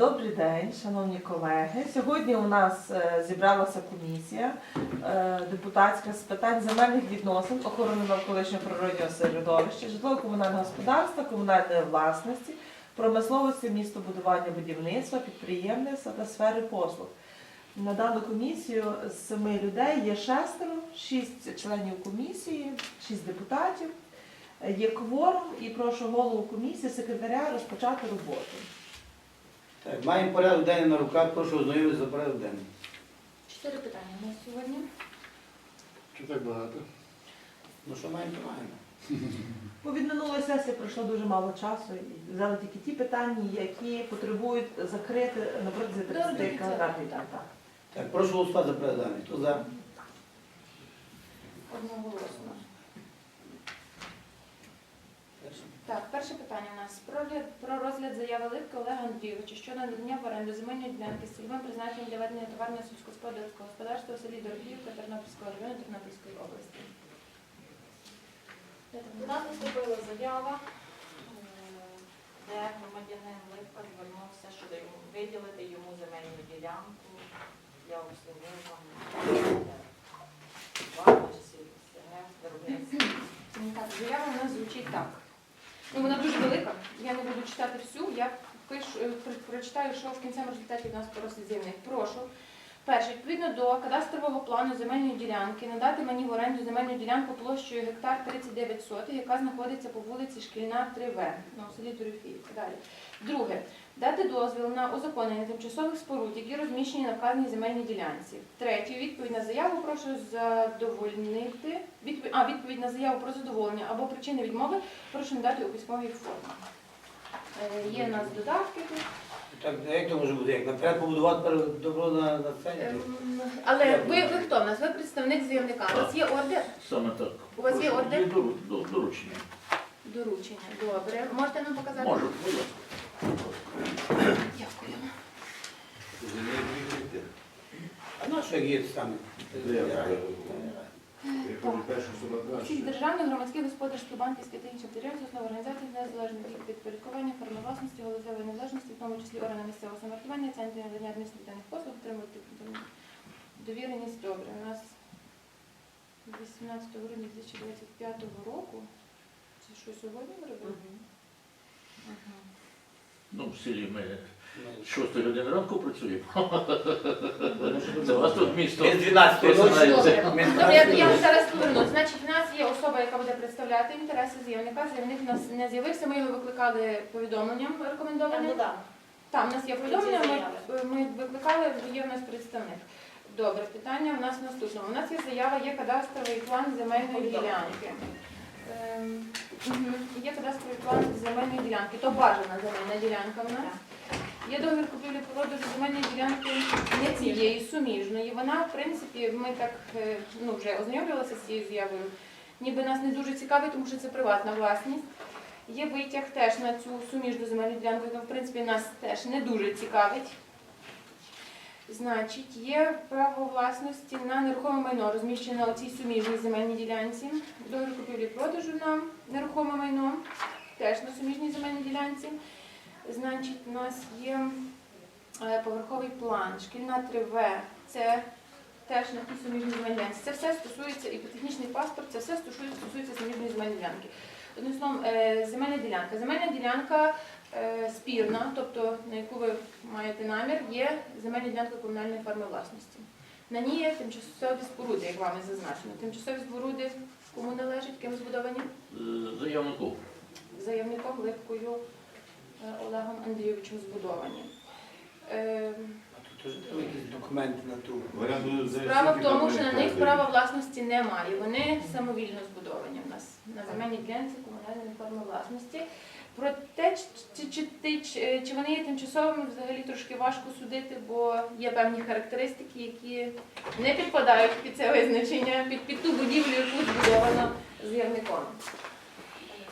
Добрий день, шановні колеги. Сьогодні у нас е, зібралася комісія е, депутатська з питань земельних відносин, охорони навколишнього природнього середовища, житлово-комунального господарства, комунальної власності, промисловості, містобудування, будівництва, підприємництва та сфери послуг. На дану комісію з семи людей є шестеро, шість членів комісії, шість депутатів. Є кворум і прошу голову комісії, секретаря розпочати роботу. Так, маємо порядок денний на руках, прошу ознайомитися за порядок денний. Чотири питання у нас сьогодні. Чи так багато? Ну що маємо, то маємо. Бо від минулої сесії пройшло дуже мало часу і взяли тільки ті питання, які потребують закрити на протязі 30 Добре, календарних так. Так, прошу голосувати за порядок денний. Хто за? Одноголосно. Так, перше питання у нас про, про розгляд заяви Липки Олега Андрійовича щодо надання в оренду земельної ділянки з цільовим призначенням для ведення товарного сільськогосподарського господарства у селі Дорофіївка Тернопільського району Тернопільської області. До нас поступила заява, де громадянин Липка звернувся, щоб йому виділити йому земельну ділянку для обслуговування виробництва. Заява у нас звучить так. Ну, вона дуже велика, я не буду читати всю, я пишу, е, прочитаю, що в кінцевому результаті у нас просить розслідуваннях. Прошу. Перше, відповідно до кадастрового плану земельної ділянки, надати мені в оренду земельну ділянку площею гектар 39 сотих, яка знаходиться по вулиці Шкільна 3В, ну, в селі Турюфіївка. Далі. Друге, дати дозвіл на узаконення тимчасових споруд, які розміщені на вказаній земельній ділянці. Третє, відповідь на заяву прошу задовольнити. Відповідь, а, відповідь на заяву про задоволення або причини відмови прошу надати у письмовій формі. Е, Є у нас додатки тут. Так, а як то може бути? Як наперед побудувати перед- добро на, на сцені? Ем, Але ви, ви хто в нас? Ви представник заявника. У вас є ордер? Саме так. У вас є ордер? Є дору- до- доручення. Доручення. Добре. Можете нам показати? Можу, будь ласка. Дякую. А на що як є саме? Всіх державних, громадських, господарських, банківських та інших підприємств, основ організацій незалежних від підпорядкування, форми власності, галузевої незалежності, в тому числі органи місцевого самоврядування, центрів надання адміністративних послуг, отримувати довіреність. Добре, у нас 18 грудня 2025 року. Це що сьогодні ми робимо? Ну, в селі ми Ну, 6 години ранку працюємо. ну, Це у вас тут місто. Ми з 12 Просто ночі. Добре, це- Ми з Добре, я, я зараз поверну. Значить, в нас є особа, яка буде представляти інтереси заявника. Заявник у нас не з'явився. Ми його викликали повідомленням рекомендованим. Там у нас є повідомлення. Ми, ми викликали, є в нас представник. Добре, питання у нас наступне. У нас є заява, є кадастровий план земельної ділянки. Ем, мгм. Є кадастровий план земельної ділянки. То бажана земельна ділянка у нас. Є договір купівлі продажу земельної ділянки не цієї суміжної. Вона, в принципі, ми так е, ну, вже ознайомлювалися з цією заявою. Ніби нас не дуже цікавить, тому що це приватна власність. Є витяг теж на цю суміжну земельну ділянку, яка в принципі нас теж не дуже цікавить. Значить, є право власності на нерухоме майно, розміщене у цій суміжній земельній ділянці. Договір купівлі продажу на нерухоме майно, теж на суміжній земельній ділянці. Значить, у нас є е, поверховий план, шкільна 3В, це теж на тій суміжній земельній. Це все стосується, і технічний паспорт, це все стосується, суміжної земельної ділянки. Одним словом, е, земельна ділянка. Земельна ділянка е, спірна, тобто на яку ви маєте намір, є земельна ділянка комунальної форми власності. На ній є тимчасові споруди, як вами зазначено. Тимчасові споруди кому належать, ким збудовані? Заявнику. Заявником Липкою Олегом Андрійовичем збудовані. Е, якісь документи на ту. Справа в тому, що на них права власності немає. Вони самовільно збудовані в нас на земельній ділянці комунальної форми власності. Про те, чи, чи, чи, чи, чи вони є тимчасовими, взагалі трошки важко судити, бо є певні характеристики, які не підпадають під це визначення, під, під ту будівлю, яку збудовано заявником.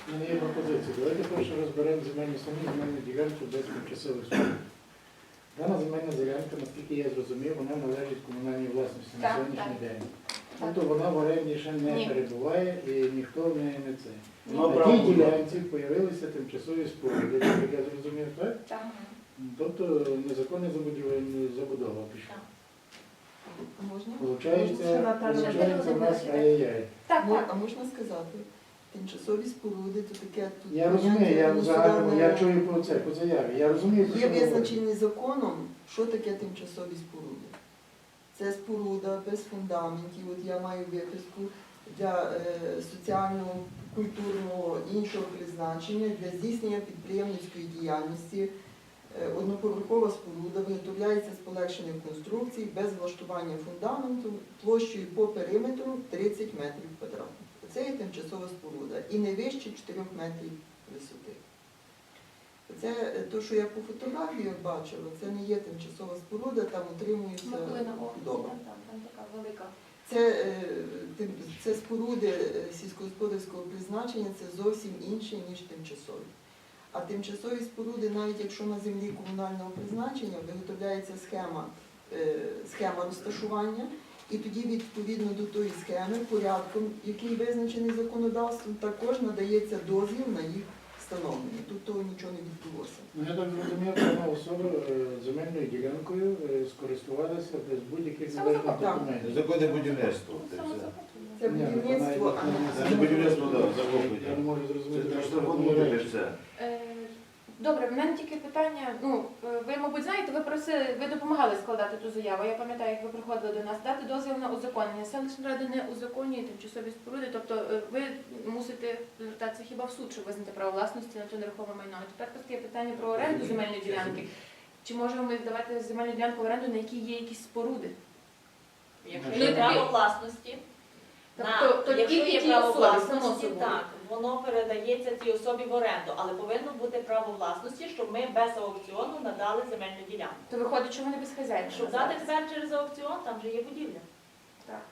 У мене є пропозиція. Давайте перше розберемо земельну саму земельну ділянку без тимчасових споруд. Дана земельна ділянка, наскільки я зрозумів, вона належить комунальній власності на Так, сьогоднішній так. день. Тобто вона в оренді ще не Ні. перебуває і ніхто в неї не це. На тій ділянці з'явилися тимчасові споруди, як я зрозумів, так? Так. Тобто незаконне забудова- забудова пішла. Можна? Получається, Наталя получається нас ай-яй-яй. Так, так. А можна сказати? Тимчасові споруди, то таке тут Я розумію, я загально, я чую по це, по заяві. Я розумію, про Є визначені законом, що таке тимчасові споруди. Це споруда без фундаментів. От я маю виписку для е, соціального, культурного іншого призначення для здійснення підприємницької діяльності. Е, Одноповерхова споруда виготовляється з полегшенням конструкцій без влаштування фундаменту площею по периметру 30 метрів квадратних. Це є тимчасова споруда і не вище 4 метрів висоти. Це е, то, що я по фотографіях бачила, це не є тимчасова споруда, там утримується велика. Це, е, це споруди е, сільськогосподарського призначення, це зовсім інше, ніж тимчасові. А тимчасові споруди, навіть якщо на землі комунального призначення, виготовляється схема, е, схема розташування, і тоді відповідно до тої схеми, порядком, який визначений законодавством, також надається дозвіл на їх встановлення. Тут того нічого не відбулося. Ну, я так зрозумів, дана особа е, земельною ділянкою е, скористувалася без будь-яких належних так. документів. Незаконне будівництво. Це все. Це Ні, будівництво, вона- а не Це не будівництво, да, захоплення. Я не можу Це зрозуміти, що штрафувати таке. все. Е, Добре, в мене тільки питання. Ну, е, ви, мабуть, знаєте, ви просили, ви допомагали складати ту заяву. Я пам'ятаю, як ви приходили до нас дати дозвіл на узаконення. Селищна рада не узаконює тимчасові споруди, тобто е, ви мусите звертатися хіба в суд, щоб визнати право власності на ту нерухоме майно. А Тепер постає питання про оренду земельної ділянки. Чи можемо ми здавати земельну ділянку в оренду, на якій є якісь споруди? Якщо є право власності, Тобто, на, то якщо тільки є право власності, так, воно передається тій особі в оренду, але повинно бути право власності, щоб ми без аукціону надали земельну ділянку. То виходить, що вони без хазяїна. Щоб дати тепер через аукціон, там вже є будівля. Так.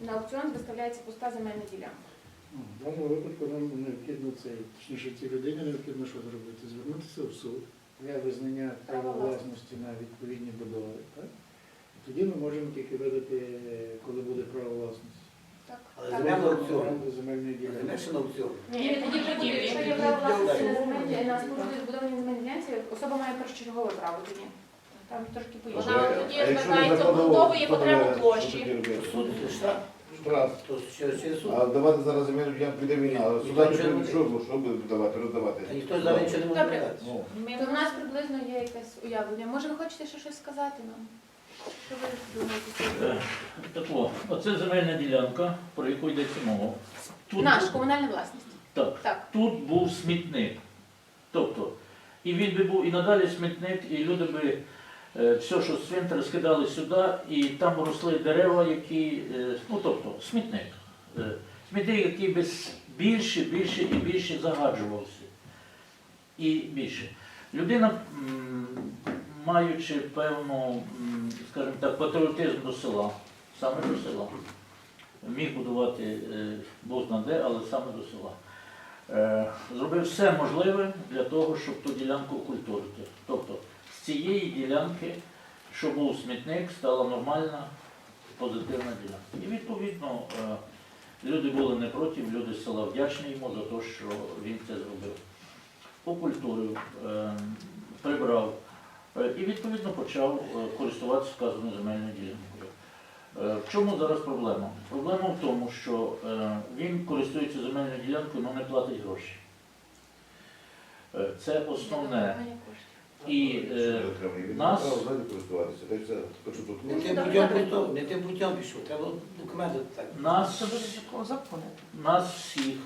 На аукціон виставляється пуста земельна ділянка. Ну, В даному випадку нам необхідно це, точніше цій людині необхідно що зробити? Звернутися в суд для визнання права власності на відповідні будови. Так? І тоді ми можемо тільки видати, коли буде право власності. Але Так. земельна аукціон. Ще на аукціон. Ні, тоді вже буде, якщо є право власності на земельні, на споруди збудовані земельні ділянці, особа має першочергове право тоді. Там трошки по-іншому. Вона тоді звертається, обґрунтовує потребу площі. Суд штраф, Штраф. то через, через суд. А давати зараз земельну ділянку піде війна, але сюди нічого не не що, що буде давати, роздавати? А ніхто зараз нічого не може Добре. дати. Ну, То в нас приблизно є якесь уявлення. Може, ви хочете ще щось сказати нам? Е, Так о, оце земельна ділянка, про яку йдеться мова. Тут Наш, був- комунальна власність. Так, Так. тут був смітник. Тобто, і він би був і надалі смітник, і люди би е, все, що з цвинтара, скидали сюди, і там росли дерева, які, е, ну тобто, смітник. Е, Смітник, який би с- більше, більше і більше загаджувався. І більше. Людина, м, маючи певну, скажімо так, патріотизм до села, саме до села, міг будувати е, Бог зна де, але саме до села. Е, Зробив все можливе для того, щоб ту ділянку культурити. Тобто з цієї ділянки, що був смітник, стала нормальна, позитивна ділянка. І відповідно е, люди були не проти, люди з села вдячні йому за те, що він це зробив. Окультурив, е, прибрав і відповідно почав е, користуватися вказаною земельною ділянкою. Е, В чому зараз проблема? Проблема в тому, що е, він користується земельною ділянкою, але не платить гроші. Е, Це основне. І е, нас-. Не тим путем пішов, не тим путем пішов. Треба документи так. нас всіх,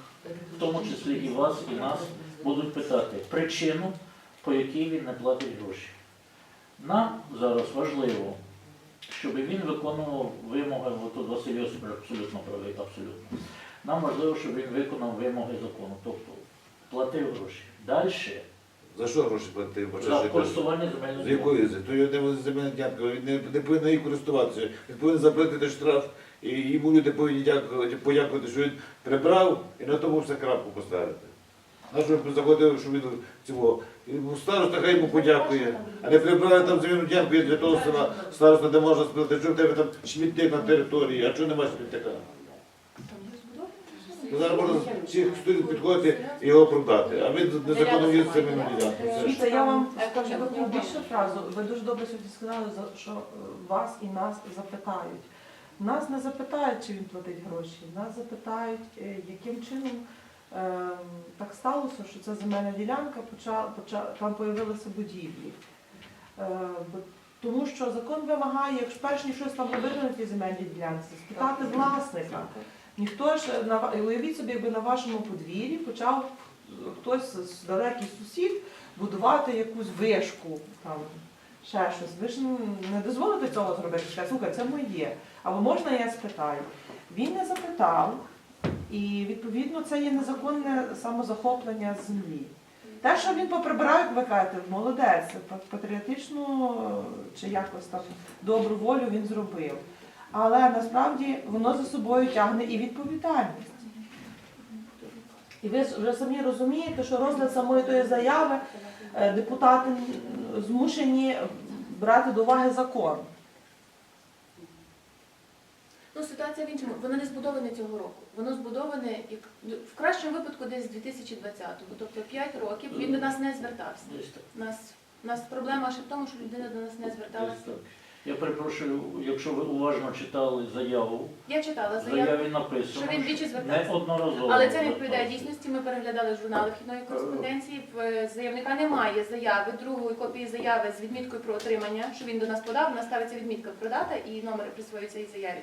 в тому числі і вас, і нас, будуть питати причину, по якій він не платить гроші. Нам зараз важливо, щоб він виконував вимоги, тут Василь Йосипович абсолютно правий, абсолютно. Нам важливо, щоб він виконав вимоги закону, тобто платив гроші. Далі За що гроші платити? За користування земельною З якої з? То його не земельна ділянка, він не, не повинен її користуватися. Він повинен заплатити штраф, і йому люди повинні дякувати, подякувати, що він прибрав і на тому все крапку поставити. На що він заходив, що він цього. Староста хай йому подякує, а не прибрали там земельну ділянку є для того села староста, де можна сказати, що в тебе там смітник на території, а чого немає смітника? Є? Бо зараз можна всіх студентів підходити і його продати, а він незаконно їздить цими ж- Дивіться, я вам скажу таку більшу фразу. Ви дуже добре сьогодні сказали, за- що е, вас і нас запитають. Нас не запитають, чи він платить гроші. Нас запитають, е, яким чином так сталося, що ця земельна ділянка там появилися будівлі. Е, тому що закон вимагає, якщо перш ніж щось там робити на тій земельній ділянці, спитати власника. Ніхто ж уявіть собі, якби на вашому подвір'ї почав хтось з далекий сусід будувати якусь вишку, там ще щось. Ви ж не дозволите цього зробити. Слухай, це моє. Або можна я спитаю? Він не запитав, і відповідно це є незаконне самозахоплення землі. Те, що він поприбирав, як ви кажете, молодець, патріотичну чи якось там добру волю він зробив. Але насправді воно за собою тягне і відповідальність. І ви вже самі розумієте, що розгляд самої тої заяви е, депутати змушені брати до уваги закон. Ну, ситуація в іншому. Воно не збудоване цього року. Воно збудоване як в кращому випадку десь з 2020-го. Тобто 5 років він до нас не звертався. У нас, у нас проблема ще в тому, що людина до нас не зверталася. Я перепрошую, якщо ви уважно читали заяву, Я читала заяву, заяві написано, що він двічі звертався. неодноразово. Але це не відповідає дійсності. Ми переглядали журнали вхідної кореспонденції. В е, заявника немає заяви, другої копії заяви з відміткою про отримання, що він до нас подав. Вона ставиться відмітка продата і номери присвоюються цій заяві.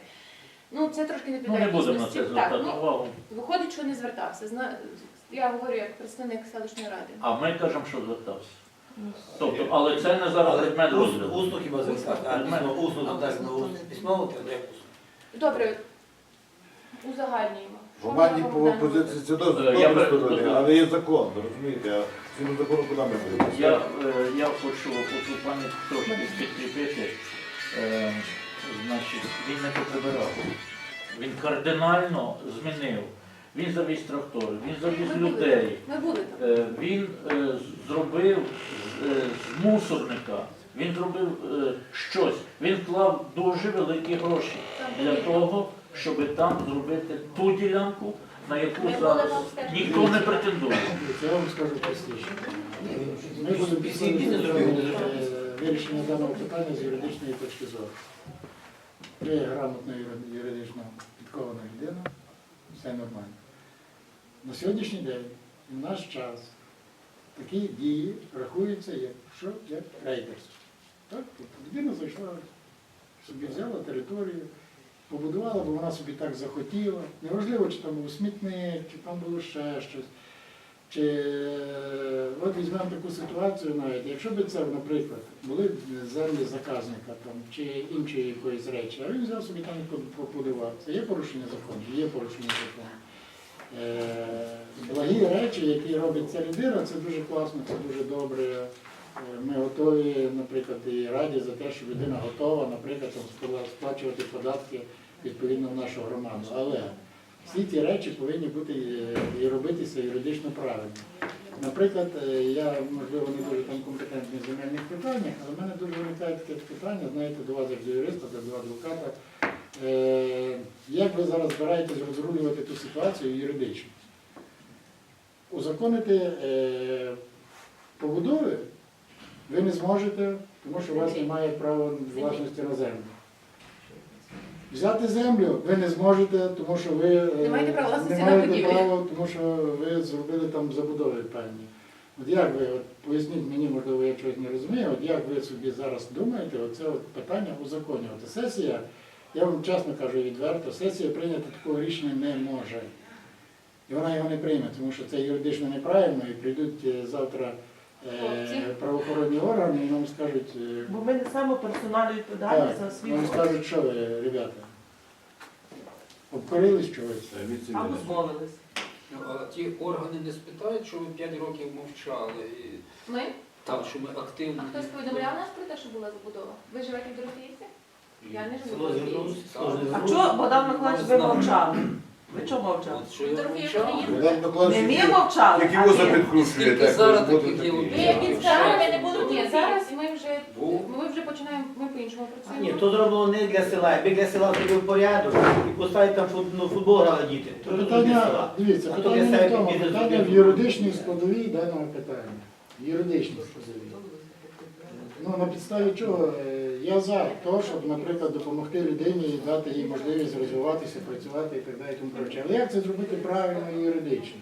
Ну це трошки не Ну не будемо на дійсності. це Так, звертати ну, увагу. виходить, що не звертався. Зна- Я говорю як представник селищної ради. А ми кажемо, що звертався. Тобто, але це не зараз предмет ус- розгляду. Усно хіба звертати, а письмо, усно А то так, усно ну, не письмово, то усно. Добре, узагальнюємо. Що ми Гуманні робимо в даному позиції це Е, досить я добре сторони, але є закон, ви розумієте, а цьому закону куди ми будемо? Я, е, я хочу оцю пам'ять трошки підкріпити. Е, значить, він не поприбирав. Він кардинально змінив. Він завіз трактори, він завіз Ми людей. Е, Він е, зробив з, е, з мусорника, він зробив е, щось. Він вклав дуже великі гроші для того, щоб там зробити ту ділянку, на яку Ми зараз ніхто не претендує. Це я вам скажу простіше. Ми будемо пісні не зробили, вирішення даного питання з юридичної точки зору. Ви грамотна юридично підкована людина, все нормально. На сьогоднішній день, в наш час, такі дії рахуються як що? Як рейдерство. Так? Людина зайшла, собі взяла територію, побудувала, бо вона собі так захотіла. Неважливо, чи там був смітник, чи там було ще щось. Чи е, от візьмемо таку ситуацію навіть, якщо б це, наприклад, були землі заказника там, чи іншої якоїсь речі, а він взяв собі там по- Це є порушення закону? Є порушення закону. Е, Благі речі, які робить ця людина, це дуже класно, це дуже добре. Е, Ми готові, наприклад, і раді за те, що людина готова, наприклад, сплачувати податки відповідно в нашу громаду. Але всі ці речі повинні бути е, і робитися юридично правильно. Наприклад, е, я, можливо, не дуже там компетентний в земельних питаннях, але в мене дуже виникає таке питання, знаєте, до вас як до юриста, до адвоката. Е, Як ви зараз збираєтесь розрулювати ту ситуацію юридично? Узаконити побудови ви не зможете, тому що у вас немає права власності на землю. Взяти землю ви не зможете, тому що ви е, Не маєте права власності не маєте права, тому що ви зробили там забудови певні. От як ви, от поясніть мені, можливо, я чогось не розумію, от як ви собі зараз думаєте, оце от питання узаконювати? Сесія, я вам чесно кажу відверто, сесія прийняти такого рішення не може. І вона його не прийме, тому що це юридично неправильно, і прийдуть е, завтра Хлопці. правоохоронні органи і нам скажуть, е, Бо ми несемо персональну відповідальність за так, свій нам скажуть, що ви, ребята, обкорились чогось. або змовились. Ну, А ті органи не спитають, що ви 5 років мовчали. І, Ми? так, що ми активно. А хтось повідомляв нас про те, що була забудова? Ви живете в Дорофіївці? Я не живу в Дорофіївці. не А чого, Богдан Миколаївич, ви мовчали? Ви чого мовчали? Не ми мовчали, які а воза ви. підкручує, Скільки так, зараз такі. є? Ні, він зараз, ми не будемо. Ні, зараз ми вже, ми вже починаємо, ми по-іншому працюємо. Ні, то зроблено не для села. Якби для села зробив порядок і поставити там ну, футбол грали діти. То Питання, дивіться, питання не в тому, питання в юридичній складовій даного питання. Юридичній складовій. Ну, на підставі чого? Я за те, щоб, наприклад, допомогти людині і дати їй можливість розвиватися, працювати і так далі. Тому проче. Але як це зробити правильно і юридично?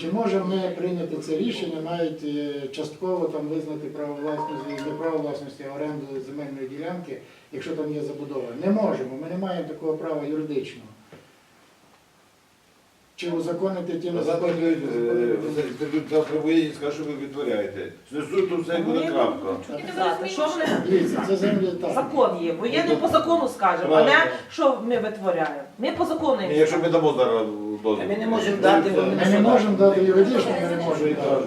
Чи можемо ми прийняти це рішення, навіть е, частково там визнати право власності, не право власності, а оренду земельної ділянки, якщо там є забудова? Не можемо, ми не маємо такого права юридичного. Чи узаконити ті Завтра незаконні? прийдуть, завтра воєнні скажуть, що ви відтворяєте. Знесуть, то все буде крапка. Що вони Дивіться, це землі так. закон є? Воєнний по закону скажемо, а не що ми витворяємо. Ми по закону. Ні, Якщо ми дамо зараз дозвіл. Ми не можемо дати, бо ми Ми не можемо дати юридично, ми не можемо дати.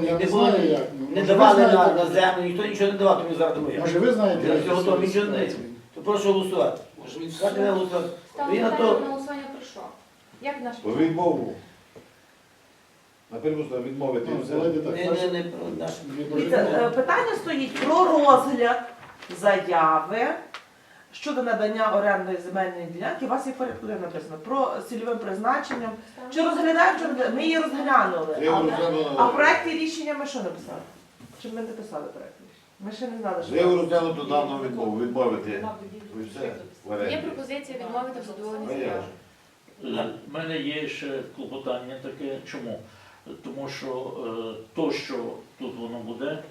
Ну, я Не не знаю як. Ну, не може, давали на, знаєте- землю, ніхто нічого не давав, тому зараз думаю. Може ви знаєте? Я як всього це того нічого не знаю. ситуація? То прошу голосувати. Може він Сказати не голосувати. Він на питання то- на голосування що? Як наш відмову. Наприклад, відмовити Ну, давайте так. Не, не, не про наш. Не Дивіться, е. Питання стоїть про розгляд заяви щодо надання орендної земельної ділянки. У вас є порядку денному написано про цільовим призначенням. Чи розглядаємо, чи не розглядаємо? Ми її розглянули. Я Але- розгляну- А в проєкті рішення ми що написали? Чи ми не писали проєкт рішення? Ми ще не знали, що. Заяву розглянуто дану відмову, відмовити. Все. Є пропозиція відмовити в задоволенні А я заяви. У мене є ще клопотання таке. Чому? Тому що е, то, що тут воно буде,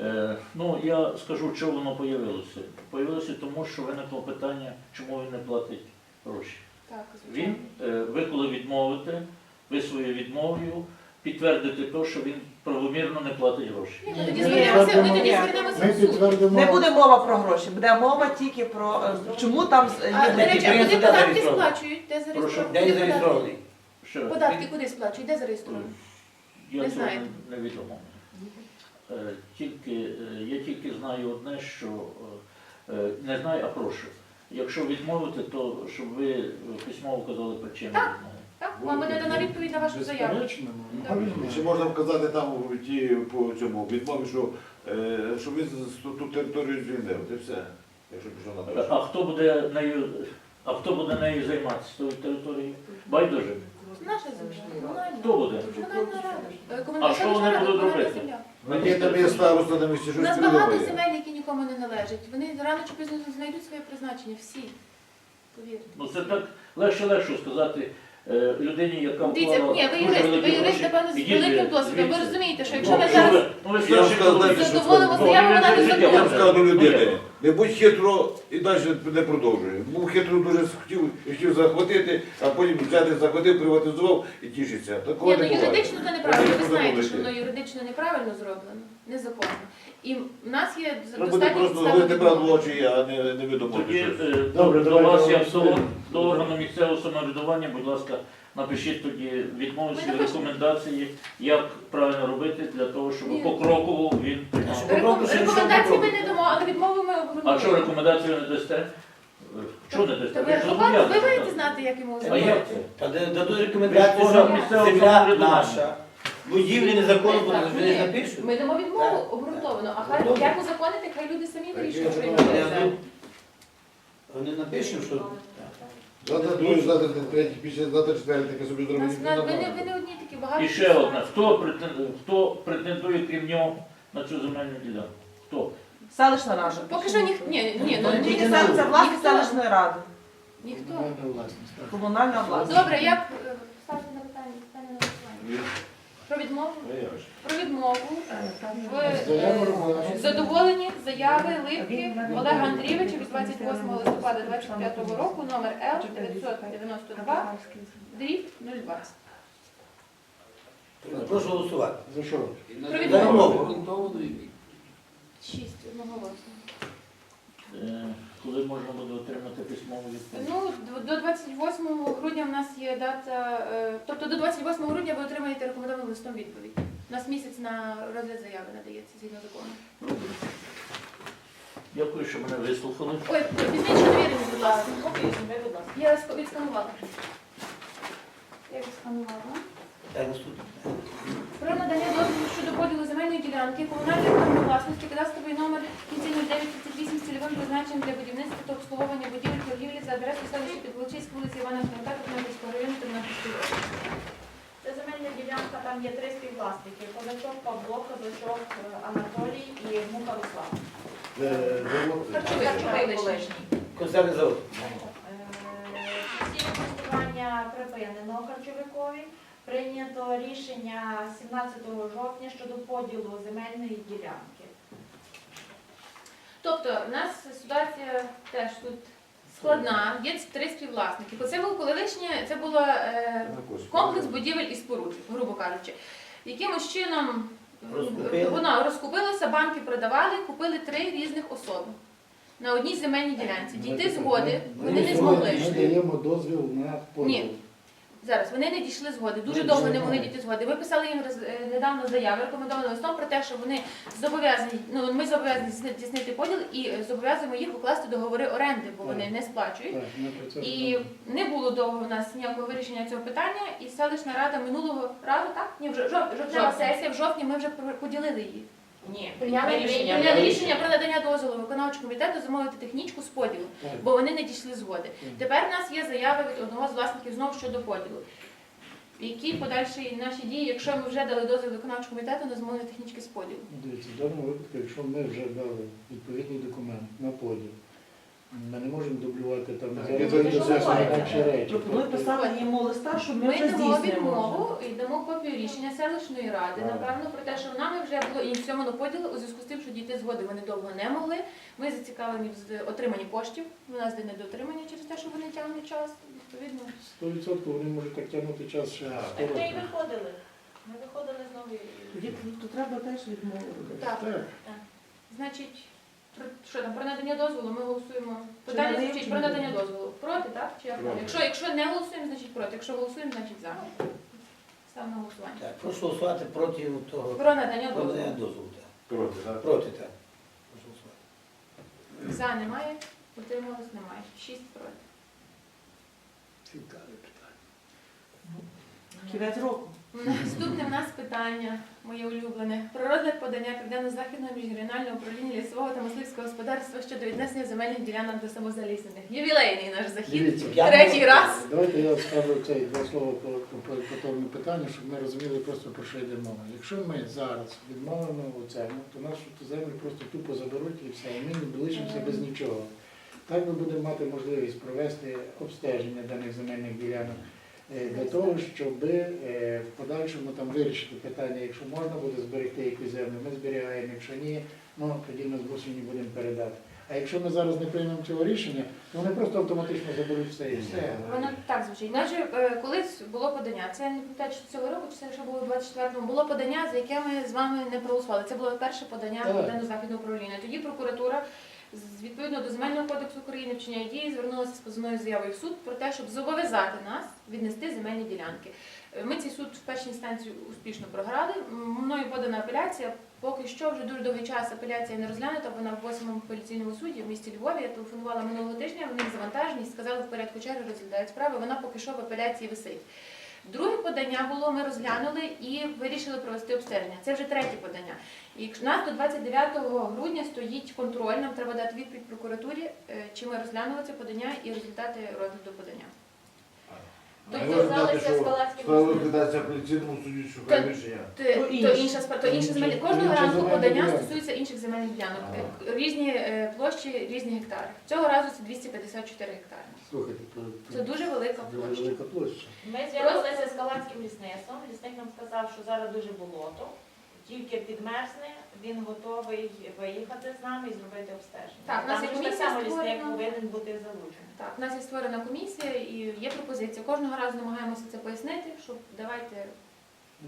е, ну я скажу, чого воно появилося. Появилося тому, що виникло питання, чому він не платить гроші. Так, звичайно. Він, е, ви коли відмовите, ви своєю відмовою підтвердите те, що він правомірно не платить гроші. Ми тоді звернемося, ми тоді звернемося Ми в суд. підтвердимо. Не буде мова про гроші, буде мова тільки про е, чому там з- А, є речі, а куди податки сплачують? Де Де зареєстровані? не Куди податки? зареєстрований? Ще раз, Податки куди сплачують? Де зареєстровані? Я Не цього знаєте? не- невідомо. Е, Тільки, е, я тільки знаю одне, що е, е, не знаю, а прошу. Якщо відмовити, то щоб ви е, письмово вказали причину відмови. Так, вам буде дана відповідь на вашу заяву. Безперечно, ну, Так. правильно. Чи можна вказати там у ті по цьому відмові, що, е, що він з- ту, ту територію звільнив, це все. Якщо пішов на перше. А хто буде нею, а хто буде нею займатися тою територією? Байдуже. Наша земля. Комунальна. Хто буде? Комунальна рада. Е, А що вони рада, будуть комунальна робити? земля. Є там є староста на місці, У щось нас багато придумає. земель, які нікому не належать. Вони рано чи пізно знайдуть своє призначення. Всі. Повірте. Ну це так легше легше сказати е, людині, яка Дивіться, вклала ні, ви дуже юрист, ви юрист, гроші, напевно, з великим досвідом. Ви розумієте, що Ну, якщо ви зараз Я вам сказав, знаєте, що вона не Я вам задоволена. скажу до Ну, людини, не будь хитро і далі не продовжує. Був хитро дуже хотів, хотів захватити, а потім взяти, захватив, приватизував і тішиться. Такого Ні, ну не буває. юридично це неправильно. Ви знаєте, що воно юридично неправильно зроблено, незаконно. І в нас є Треба буде достатньо просто підстави говорити правду в відмови. очі, а не, не Тоді щось. е, Добре, до, давайте вас, як голосуємо. до, до органу місцевого самоврядування, будь ласка, напишіть тоді відмови Ми рекомендації, як правильно робити для того, щоб Ні. покроково він приймав. Реком- Реком- Рекомендації ми не дамо, але відмову ми А що рекомендацію не дасте? Чого не дасте? Ви ви ж ви маєте знати, як йому А як це? Та де- дадуть рекомендацію, Ви що місцевого земля самоврядування. наша. Будівлі незаконно Так, будуть, ні. вони напишуть. Ми дамо відмову обґрунтовано, а хай Добре. як узаконити, хай люди самі вирішують, що їм робити. Вони напишуть, що Завтра другий, завтра третій, після завтра четвертий, таке собі. Нас, нас, ви, не, ви не одні такі багато. І ще одна. Хто претендує, хто претендує крім нього на цю земельну ділянку? Хто? Селищна рада. Поки що ніхто, ні, ні, ну, Тільки сел- це власність Ніхто. селищної ради. Ніхто. Комунальна власність. Комунальна власність. Добре, як е, ставте на питання, питання на голосування. Про відмову? Про відмову в Заяву е, розглядаємо. задоволені заяви Липки Олега Андрійовича від 28 листопада 25 року, номер Л 992, дріб 020. прошу голосувати. За що? Про відмову. 6 одноголосно. Е, Коли можна буде отримати письмову відповідь? Ну, до 28 грудня в нас є дата, е, тобто до 28 грудня ви отримаєте рекомендованим листом відповідь. У нас місяць на розгляд заяви надається згідно закону. Дякую, що мене вислухали. Ой, візьміть ще довіреність, будь ласка. Візьми, будь ласка. Я ск- відсканувала. Я відсканувала. Так, наступне. Про надання дозволу щодо поділу земельної ділянки, комунальної форми власності, кадастровий номер 5938 938 з цільовим призначенням для будівництва та обслуговування будівель торгівлі за адресою селища Підволочиськ, вулиці Івана Франка, Тернопільського району Тернопільської області. Це земельна ділянка, там є три співвласники. Козачок Павло, Козачок Анатолій і Муха Руслав. Харчовий колишній. Всі е, користування припинено Харчовикові. Прийнято рішення 17 жовтня щодо поділу земельної ділянки. Тобто, в нас ситуація теж тут складна, є три співвласники. Бо це був колишнє, це було е, комплекс будівель і споруд, грубо кажучи. Якимось чином Розкупили. воно розкупилося, банки продавали, купили три різних особи на одній земельній ділянці. Дійти згоди вони не змогли. Ми даємо дозвіл на поділ. Ні. Зараз вони не дійшли згоди. Дуже довго не могли дійти згоди. Ми писали їм е, недавно заяву, рекомендованим листом про те, що вони зобов'язані. Ну ми зобов'язані здійснити- поділ і зобов'язуємо їх укласти договори оренди, бо вони не сплачують. І не було довго в нас ніякого вирішення цього питання. І селищна рада минулого разу, так? Ні, вже жов- Жовтня. сесія в жовтні ми вже поділили її. Ні, Прийняли рішення. прийняли рішення про надання дозволу виконавчого комітету замовити технічку з поділу, бо вони не дійшли згоди. Тепер в нас є заяви від одного з власників знову щодо поділу. Які подальші наші дії, якщо ми вже дали дозвіл виконавчого комітету на замовлення технічки з поділу? Дивіться, в даному випадку, якщо ми вже дали відповідний документ на поділ, ми не можемо дублювати там і не інакші речі. Пропоную Тобто, писати йому листа, щоб ми дамо здійснюємо. відмову і дамо копію рішення селищної ради, напевно, про те, що нами вже було ініційовано поділ у зв'язку з тим, що дійти згоди вони довго не могли. Ми зацікавлені в отриманні коштів. У нас де недоотримання через те, що вони тягнуть час. Відповідно, 100% вони можуть так тягнути час ще Так. 100 Так ми і років. виходили. Ми виходили знову. Тоді то треба теж відмову так. Так, Значить, про що там про надання дозволу ми голосуємо. Питання надаємо, звучить чи про не надання дозволу. Проти, так? Чи як? Проти. Якщо, якщо не голосуємо, значить проти. Якщо голосуємо, значить за. Ставимо на голосування. Так, прошу голосувати проти того. Про надання Про надання дозволу. дозволу. так. Проти, так? Проти, так. Прошу голосувати. За немає, утрималось немає. Шість проти. Цікаве питання. Кінець року. Наступне в нас питання, моє улюблене, про розгляд подання Південно-Західного міжрегіонального управління лісового та мисливського господарства щодо віднесення земельних ділянок до самозаліснених. Ювілейний наш захід. дивіться. Я- Третій раз. Давайте я скажу цей два слова по, по, по, тому питанню, щоб ми розуміли просто про що йде мова. Якщо ми зараз відмовимо у цьому, то нашу ту землю просто тупо заберуть і все, і ми не лишимося без нічого. Так ми будемо мати можливість провести обстеження даних земельних ділянок для того, щоб е, в подальшому там вирішити питання, якщо можна буде зберегти якусь землю, ми зберігаємо, якщо ні, ну тоді ми змушені будемо передати. А якщо ми зараз не приймемо цього рішення, то вони просто автоматично заберуть все і все. Воно так звучить. Наче е, колись було подання. Це не пам'ятаю, чи цього року, чи це ще було в 24-му. Було подання, за яке ми з вами не проголосували. Це було перше подання Південно-Західного управління. Тоді прокуратура відповідно до земельного кодексу України вчиняє дії, звернулася з позовною заявою в суд про те, щоб зобов'язати нас віднести земельні ділянки. Е, Ми цей суд в першій інстанції успішно програли. Мною подана апеляція. Поки що вже дуже довгий час апеляція не розглянута. Вона в 8-му апеляційному суді в місті Львові. Я телефонувала минулого тижня. Вони завантажені, сказали в порядку черги розглядають справи. Вона поки що в апеляції висить. Друге подання було, ми розглянули і вирішили провести обстеження. Це вже третє подання. І у нас до 29 грудня стоїть контроль. Нам треба дати відповідь прокуратурі, е, чи ми розглянули це подання і результати розгляду подання. А Тобто дати, залишиться що розглядається апеляційному суді, шукає рішення. То, То то інше. інша справа, то інші То земельні. інше. Кожного інша разу земельна подання ділянка. стосується інших земельних ділянок. Ага. Різні е, площі, різні гектари. Цього разу це 254 гектари. Слухайте, то, Це дуже велика дуже площа. велика площа. Ми зв'язалися з Калацьким лісництвом. Лісник нам сказав, що зараз дуже болото. Тільки підмерзне, він готовий виїхати з нами і зробити обстеження. Так, у нас є Там так само лісник повинен бути залучений. Так, у нас є створена комісія і є пропозиція. Кожного разу намагаємося це пояснити, щоб давайте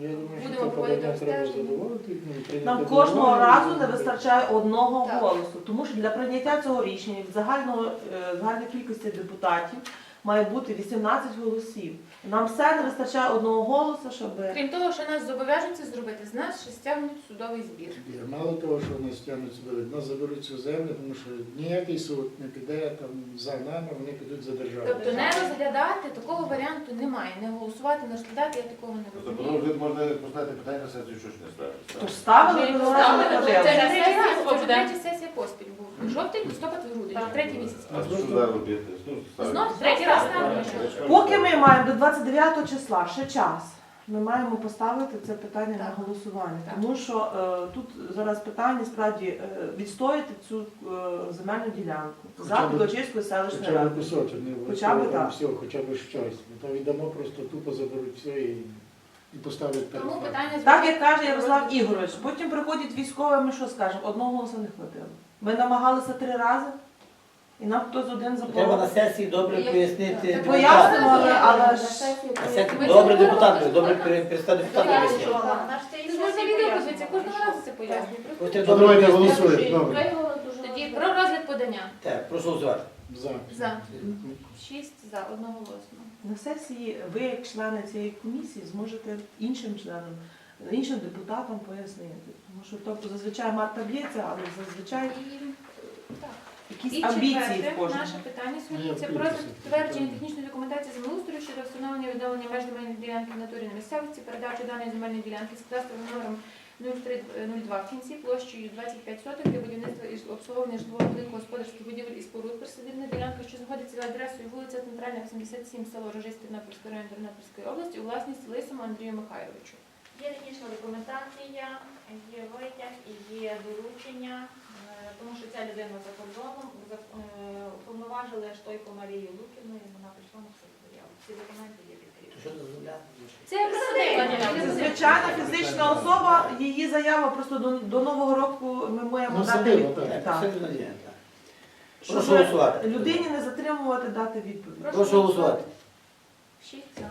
Я думаю, що Будемо це проводити треба обстеження. задоволити. ну, прийняти Нам до кожного уваги. разу не вистачає одного Так. голосу, тому що для прийняття цього рішення від загального е, загальної кількості депутатів має бути 18 голосів. Нам все не вистачає одного голосу, щоб Крім того, що нас зобов'яжуть це зробити, з нас ще стягнуть судовий збір. І Мало того, що нас тягнуть сюди, нас заберуть цю землю, тому що ніякий суд не піде там за нами, вони підуть за державу. Тобто не розглядати такого варіанту немає. Не голосувати, не розглядати, я такого не Тобто розумію. розгляд можна поставити питання на сесію, що ж не ставити. то ставили Ми ми поставили, не Це вже третя сесія, це вже третя сесія поспіль був. Жовтень, листопад, грудень, третій місяць. А що зараз робити? Ну, ставити. Знов третій раз ставлю. Поки ми маємо до 29 числа ще час. Ми маємо поставити це питання на голосування, Так. тому що е, тут зараз питання справді е, відстояти цю е, земельну ділянку за Хоча б- Підлочиською селищною Хоча б радою. кусочок, не Хоча б обов'язково так. все, хоча б щось. Бо то віддамо, просто тупо заберуть все і, і поставлять перед Тому питання Так як каже Ярослав Ігорович, потім приходять військові, ми що скажемо? Одного голосу не хватило. Ми намагалися три рази, і нам хтось один Треба на заплатив. сесії добре пояснити Так, депутатам. Пояснимо, але, але ж На сесії добре депутати, добре перестати пояснити. Наш цей ж можна відео кожного разу це пояснює. Просто добре давайте пояснити. голосуємо. Добре. Тоді про розгляд подання. Так, прошу голосувати. За. За. Шість за одноголосно. на сесії ви, як члени цієї комісії, зможете іншим членам, іншим депутатам пояснити. Тому що тобто зазвичай Марта б'ється, але зазвичай І, так. Якісь І амбіції в четверте кожного. наше питання сьогодні це про затвердження технічної документації землеустрою щодо встановлення відновлення меж земельної ділянки в натурі на місцевості, передачу даної земельної ділянки з кадастровим номером 0302 в кінці площею 25 соток для будівництва і обслуговування житлового будинку господарських будівель і споруд присадибна ділянка, що знаходиться за адресою вулиця Центральна, 87, село Рожиськ, Тернопільський район Тернопільської області у власність Лисому Андрію Михайловичу. Є технічна документація, є витяг і є доручення, тому що ця людина за кордоном за- е, уповноважили Штойко Марію Луківну, і вона прийшла на заяву. Всі документи є відкриті. Це? Звичайна фізична особа, її заява просто до, до Нового року ми маємо Ну, дати відповідь. так. Так, Так. це земля, так. Щоб голосувати. людині не затримувати, дати відповідь. Прошу голосувати. Шість за.